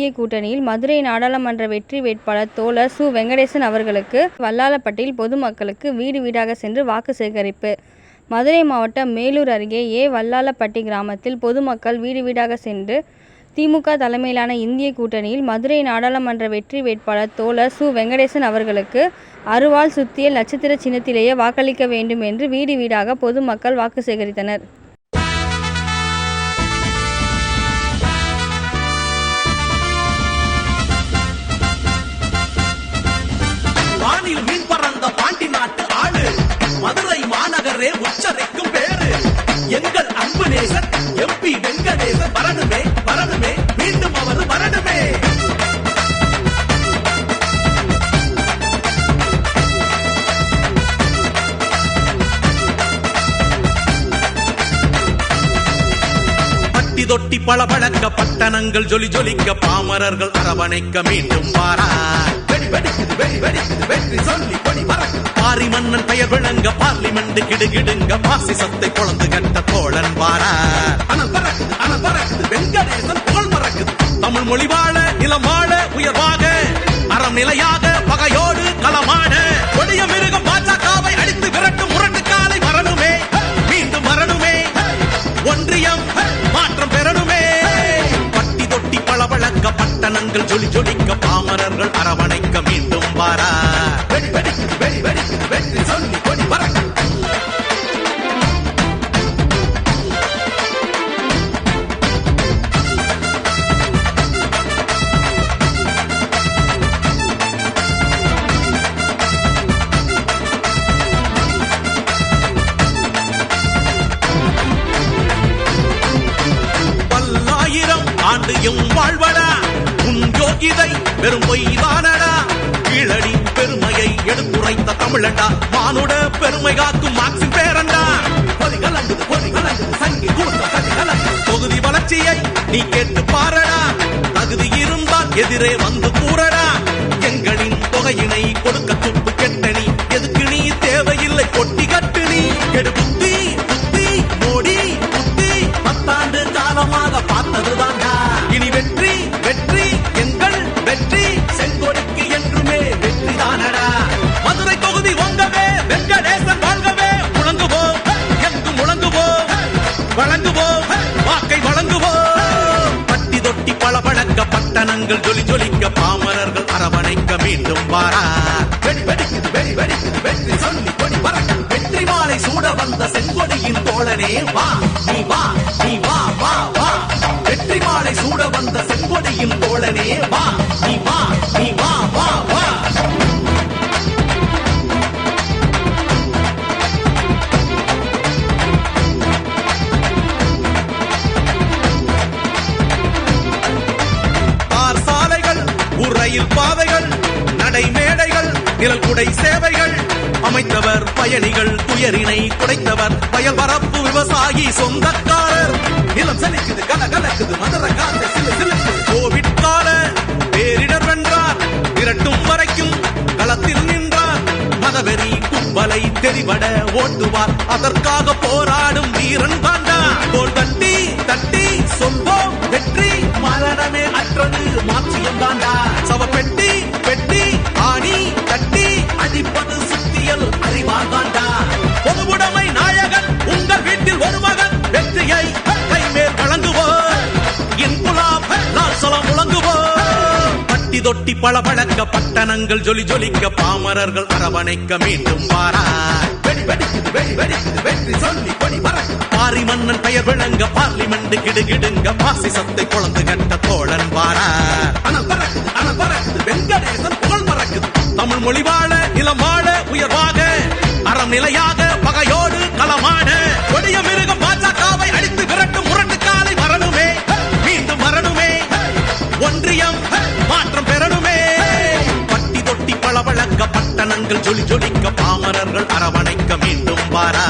இந்திய கூட்டணியில் மதுரை நாடாளுமன்ற வெற்றி வேட்பாளர் தோழர் சு. வெங்கடேசன் அவர்களுக்கு வல்லாளப்பட்டியில் பொதுமக்களுக்கு வீடு வீடாக சென்று வாக்கு சேகரிப்பு. மதுரை மாவட்டம் மேலூர் அருகே ஏ. வல்லாளப்பட்டி கிராமத்தில் பொதுமக்கள் வீடு வீடாக சென்று திமுக தலைமையிலான இந்திய கூட்டணியில் மதுரை நாடாளுமன்ற வெற்றி வேட்பாளர் தோழர் சு. வெங்கடேசன் அவர்களுக்கு அருவாள் சுத்திய நட்சத்திர சின்னத்திலேயே வாக்களிக்க வேண்டும் என்று வீடு வீடாக பொதுமக்கள் வாக்கு சேகரித்தனர். பேரே உச்சரிக்கும் பேரு. எங்கள் அன்பு நேசர் எம்பி வெங்கடேசன் வரணுமே வரணுமே மீண்டும் அவர் வரணுமே. பட்டி தொட்டி பளபளக்க பட்டணங்கள் ஜொலி ஜொலிக்க பாமரர்கள் அரவணைக்க மீண்டும் வாரா வெடிக்குது வெடி வெடிக்குது வெற்றி சொல்லி கொடி மறக்குது பாரி மன்னன் பெயர் விளங்க பார்லிமெண்ட் கிடுகிடுங்க. பாசிசத்தை குழந்து கட்ட தோழன் வாரா அனல் பறக்குது அனல் பறக்குது வெங்கடேசன் புகழ் மறக்குது தமிழ் மொழி வாழ நிலம் வாழ உயர்வாக அறம் நிலையாக பகையோடு களமான கொடிய மிருகம் பாஜகவை அடித்து விரட்டும் முரட்டு காலை வரணுமே மீண்டும் வரணுமே ஒன்றியம் மாற்றம் பெறணுமே பட்டி தொட்டி பளபளக்க பட்டணங்கள் ஜொலி ஜொலிக்க பாமரர்கள் அரவணை வெறும் பொய்தானடா? கீழடி பெருமையை எடுத்துரைத்த தமிழண்டா? மானுட பெருமை காக்கும் மார்க்சின் பேரண்டா? சங்கி தொகுதி வளர்ச்சியை நீ கேட்டு பாரடா. தகுதி இருந்தால் எதிரே வந்து கூறடா. பளபளக்க பட்டணங்கள் ஜொலி ஜொலிக்க பாமரர்கள் அரவணைக்க மீண்டும் வாரா வெடி வெடிக்குது வெடி வெடிக்குது வெற்றி சொல்லி கொடி பறக்க. வெற்றி மாலை சூட வந்த செங்கொடியின் தோழனே வா நீ வா நீ வா வா வா. வெற்றி மாலை சூட வந்த செங்கொடியின் தோழனே வா. ரயில் பாதைகள் நடைமேடைகள் நிழல் குடை சேவைகள். அமைத்தவர் பயணிகள் துயரினை குடைத்தவர் வயல் வரப்பு விவசாயி சொந்தக்காரர். நிலம் சலிக்குது கல கலக்குது மதுர காத்து சிலு சிலுக்கு. கோவிட் கால பேரிடர் வென்றார். திரட்டும் வரைக்கும் களத்தில் நின்றார். மதவெறி கும்பலை தெரிவட ஓட்டுவார். அதற்காக முழங்குவோம் தொட்டி பளபளக்க பட்டணங்கள் ஜொலி ஜொலிக்க பாமரர்கள் அரவணைக்க மீண்டும் வாரா பாரி மன்னன் பெயர் விளங்க பார்லிமெண்ட் கிடுகிடுங்க பாசிசத்தை பொழந்து கட்ட தோழன் வாரா வெங்கடேசன் தமிழ் மொழி வாழ பட்டணங்கள் ஜொலி ஜொலிக்க பாமரர்கள் அரவணைக்க மீண்டும் வாரா